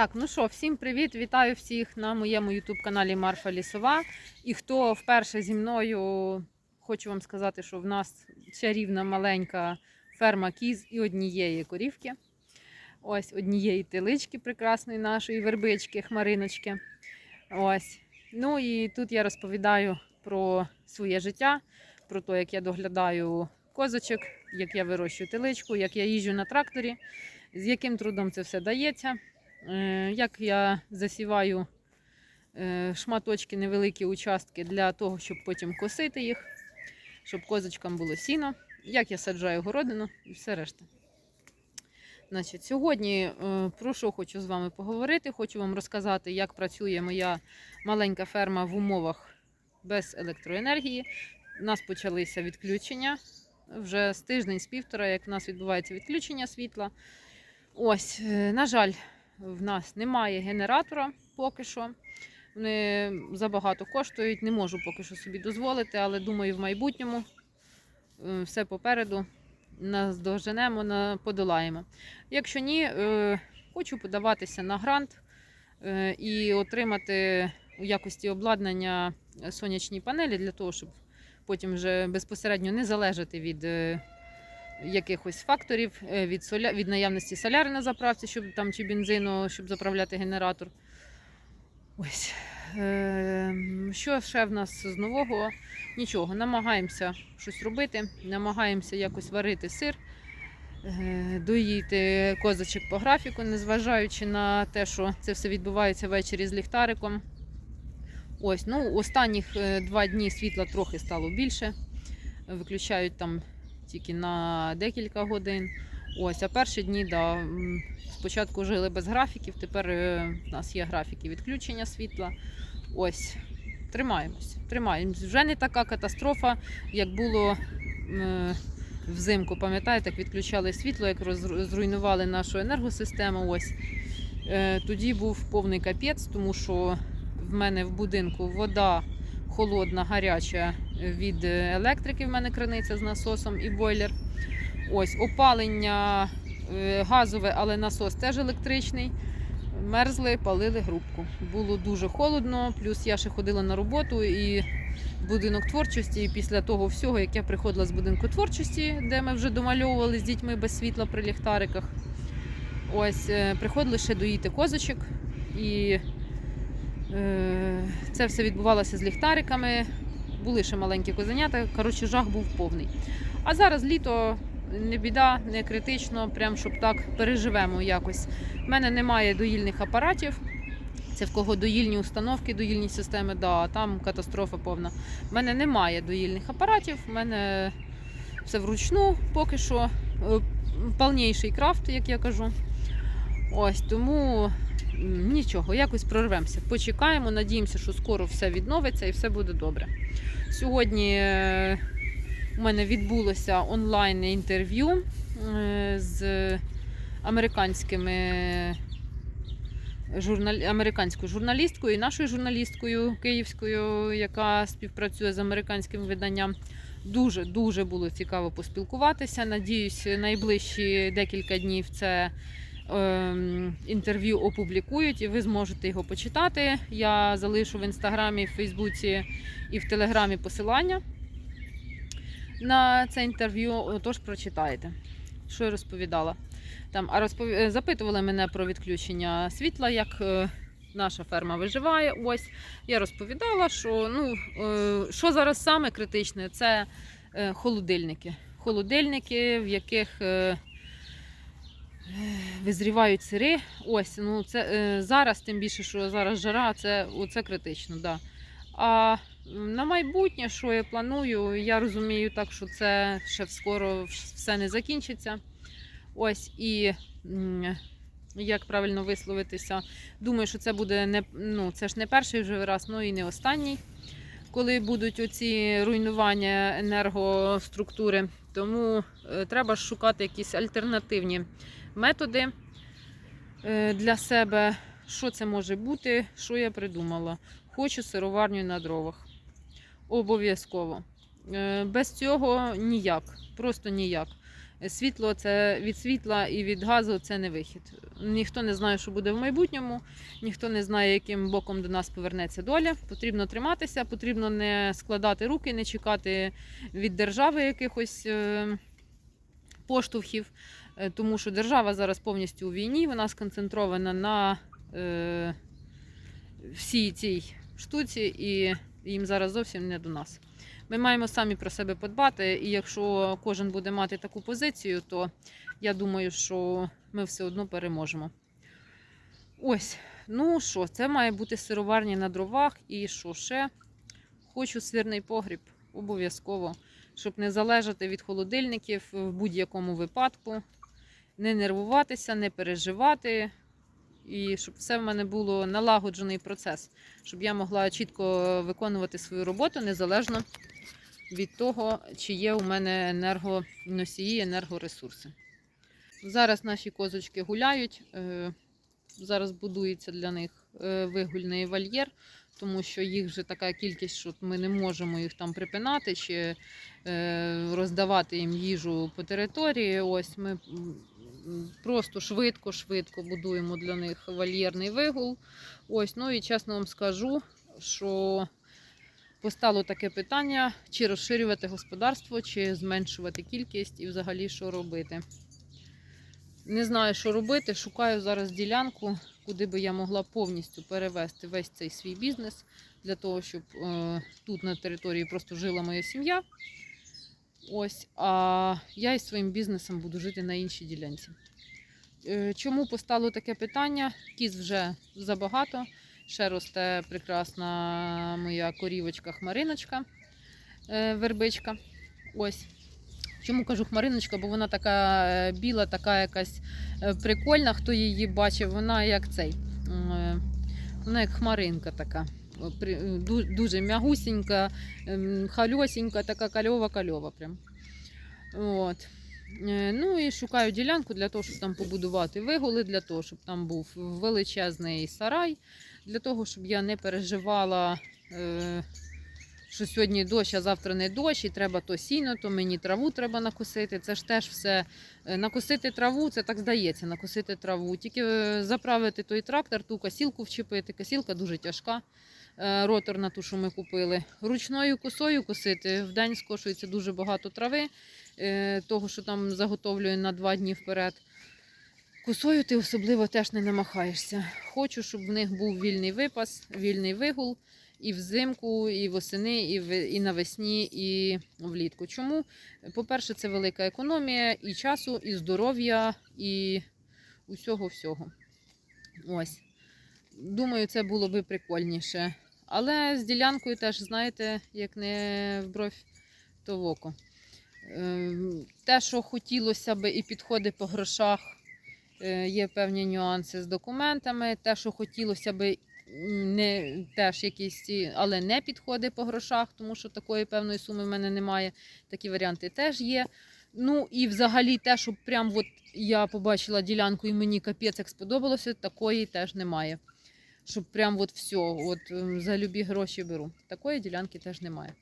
Так, ну що, всім привіт! Вітаю всіх на моєму ютуб-каналі Марфа Лісова. І хто вперше зі мною, хочу вам сказати, що в нас чарівна маленька ферма кіз і однієї корівки. Ось однієї телички прекрасної нашої вербички, хмариночки. Ось. Ну і тут я розповідаю про своє життя, про те, як я доглядаю козочок, як я вирощую теличку, як я їжджу на тракторі, з яким трудом це все дається. Е, Як я засіваю е, шматочки, невеликі участки для того, щоб потім косити їх, щоб козочкам було сіно, як я саджаю городину і все решта. Значить, сьогодні е, про що хочу з вами поговорити. Хочу вам розказати, як працює моя маленька ферма в умовах без електроенергії. У нас почалися відключення вже з тиждень, з півтора, як в нас відбувається відключення світла. Ось, на жаль, в нас немає генератора поки що. Вони забагато коштують, не можу поки що собі дозволити, але думаю, в майбутньому е, все попереду нас доженемо, подолаємо. Якщо ні, е, хочу подаватися на грант е, і отримати у якості обладнання сонячні панелі для того, щоб потім вже безпосередньо не залежати від якихось факторів, е, від, соля... від наявності соляри на заправці, щоб там чи бензину, щоб заправляти генератор. Ось. Е, Що ще в нас з нового? Нічого, намагаємося щось робити, намагаємося якось варити сир, е, доїти козочок по графіку, незважаючи на те, що це все відбувається ввечері з ліхтариком. Ось, ну, останніх е, два дні світла трохи стало більше. Виключають там тільки на декілька годин. Ось, а перші дні, да, спочатку жили без графіків, тепер е, в нас є графіки відключення світла. Ось, тримаємось, тримаємось. Вже не така катастрофа, як було е, взимку. Пам'ятаєте, як відключали світло, як роз- зруйнували нашу енергосистему. Ось. Е, тоді був повний капець, тому що в мене в будинку вода холодна, гаряча від електрики. В мене криниця з насосом і бойлер. Ось опалення е, газове, але насос теж електричний. Мерзли, палили грубку. Було дуже холодно, плюс я ще ходила на роботу і будинок творчості. І після того всього, як я приходила з будинку творчості, де ми вже домальовували з дітьми без світла при ліхтариках. Ось е, приходили ще доїти козочок. І е, це все відбувалося з ліхтариками. Були ще маленькі козенята. Коротше, жах був повний. А зараз літо не біда, не критично, прям щоб так переживемо якось. У мене немає доїльних апаратів. Це в кого доїльні установки, доїльні системи, да, там катастрофа повна. У мене немає доїльних апаратів, в мене все вручну поки що. Е, Повніший крафт, як я кажу. Ось тому нічого, якось прорвемося. Почекаємо, надіємося, що скоро все відновиться і все буде добре. Сьогодні е, у мене відбулося онлайн інтерв'ю е, з американськими журнал... американською журналісткою і нашою журналісткою київською, яка співпрацює з американським виданням. Дуже дуже було цікаво поспілкуватися. Надіюсь, найближчі декілька днів це інтерв'ю опублікують, і ви зможете його почитати. Я залишу в інстаграмі, в Фейсбуці і в Телеграмі посилання на це інтерв'ю. Тож прочитайте, що я розповідала. Там, а розпов... е, запитували мене про відключення світла, як е, наша ферма виживає. Ось я розповідала, що ну, е, що зараз саме критичне, це холодильники. Холодильники, в яких визрівають сири. Ось, ну це е, зараз, тим більше, що зараз жара, це, це критично. Да. А на майбутнє, що я планую, я розумію так, що це ще скоро все не закінчиться. Ось і як правильно висловитися, думаю, що це буде не ну, це ж не перший вже раз, ну і не останній, коли будуть оці руйнування енергоструктури. Тому е, треба шукати якісь альтернативні методи е, для себе. Що це може бути? Що я придумала? Хочу сироварню на дровах. Обов'язково. Е, Без цього ніяк. Просто ніяк. Світло це від світла і від газу це не вихід. Ніхто не знає, що буде в майбутньому, ніхто не знає, яким боком до нас повернеться доля. Потрібно триматися, потрібно не складати руки, не чекати від держави якихось е, поштовхів, тому що держава зараз повністю у війні, вона сконцентрована на е, всій цій штуці, і їм зараз зовсім не до нас. Ми маємо самі про себе подбати, і якщо кожен буде мати таку позицію, то я думаю, що ми все одно переможемо. Ось, ну що, це має бути сироварня на дровах. І що ще? Хочу свірний погріб, обов'язково, щоб не залежати від холодильників в будь-якому випадку, не нервуватися, не переживати. І щоб все в мене було налагоджений процес, щоб я могла чітко виконувати свою роботу незалежно від того, чи є у мене енергоносії, енергоресурси. Зараз наші козочки гуляють. е, Зараз будується для них е, вигульний вольєр, тому що їх вже така кількість, що ми не можемо їх там припинати чи е, роздавати їм їжу по території. Ось ми просто швидко-швидко будуємо для них вольєрний вигул. Ось, ну і чесно вам скажу, що постало таке питання, чи розширювати господарство, чи зменшувати кількість і взагалі що робити. Не знаю, що робити. Шукаю зараз ділянку, куди би я могла повністю перевести весь цей свій бізнес для того, щоб е, тут на території просто жила моя сім'я. Ось, а я із своїм бізнесом буду жити на іншій ділянці. Е, Чому постало таке питання? Кіз вже забагато. Ще росте прекрасна моя корівочка хмариночка, е, вербичка. Ось. Чому кажу хмариночка? Бо вона така е, біла, така якась прикольна. Хто її бачив, вона як цей. Вона як хмаринка така. Дуже м'ягусінька, ем, хальосінька, така кальова-кальова. Прям. От. Е, Ну і шукаю ділянку для того, щоб там побудувати вигули, для того, щоб там був величезний сарай, для того, щоб я не переживала, е, що сьогодні дощ, а завтра не дощ, і треба то сіно, то мені траву треба накосити. Це ж теж все. е, Накосити траву, це так здається, накосити траву. Тільки заправити той трактор, ту косілку вчепити. Косілка дуже тяжка. Е, Роторна, ту, що ми купили. Ручною косою косити. В день скошується дуже багато трави, е, того, що там заготовлює на два дні вперед. Косою ти особливо теж не намахаєшся. Хочу, щоб в них був вільний випас, вільний вигул і взимку, і восени, і, в, і навесні, і влітку. Чому? По-перше, це велика економія і часу, і здоров'я, і усього всього. Ось. Думаю, це було би прикольніше. Але з ділянкою теж, знаєте, як не в бровь, то в око. Ем, Те, що хотілося би і підходи по грошах, е, є певні нюанси з документами. Те, що хотілося би не теж якісь, але не підходи по грошах, тому що такої певної суми в мене немає. Такі варіанти теж є. Ну і взагалі те, щоб прям от я побачила ділянку і мені капець як сподобалося, такої теж немає. Щоб прям от все, от ем, за любі гроші беру. Такої ділянки теж немає.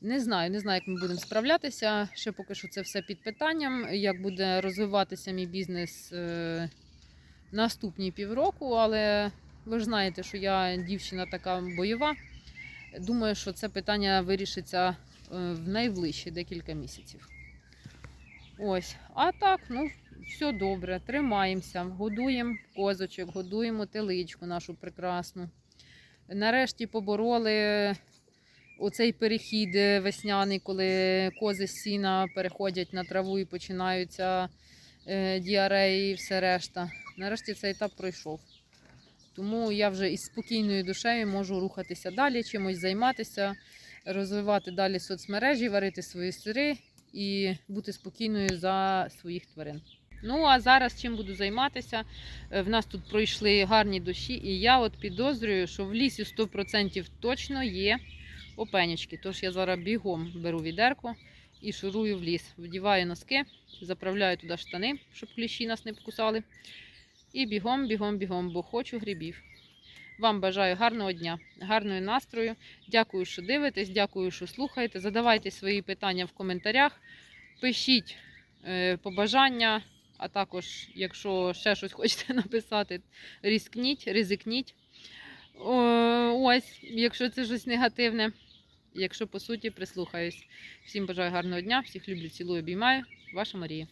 Не знаю, не знаю, як ми будемо справлятися. Ще поки що це все під питанням, як буде розвиватися мій бізнес е, наступні півроку, але ви ж знаєте, що я дівчина така бойова. Думаю, що це питання вирішиться е, в найближчі декілька місяців. Ось, а так, ну, все добре, тримаємося, годуємо козочок, годуємо теличку нашу прекрасну. Нарешті побороли оцей перехід е, весняний, коли кози з сіна переходять на траву і починаються е, діареї і все решта. Нарешті цей етап пройшов. Тому я вже із спокійною душею можу рухатися далі, чимось займатися, розвивати далі соцмережі, варити свої сири і бути спокійною за своїх тварин. Ну а зараз чим буду займатися? Е, В нас тут пройшли гарні дощі, і я от підозрюю, що в лісі 100% точно є опенючки. Тож я зараз бігом беру відерко і шурую в ліс. Вдіваю носки, заправляю туди штани, щоб кліщі нас не покусали. І бігом, бігом, бігом, бо хочу грибів. Вам бажаю гарного дня, гарного настрою. Дякую, що дивитесь, дякую, що слухаєте. Задавайте свої питання в коментарях. Пишіть е, побажання. А також, якщо ще щось хочете написати, різкніть, ризикніть. Ось, якщо це щось негативне. Якщо по суті прислухаюсь. Всім бажаю гарного дня, всіх люблю, цілую, обіймаю. Ваша Марія.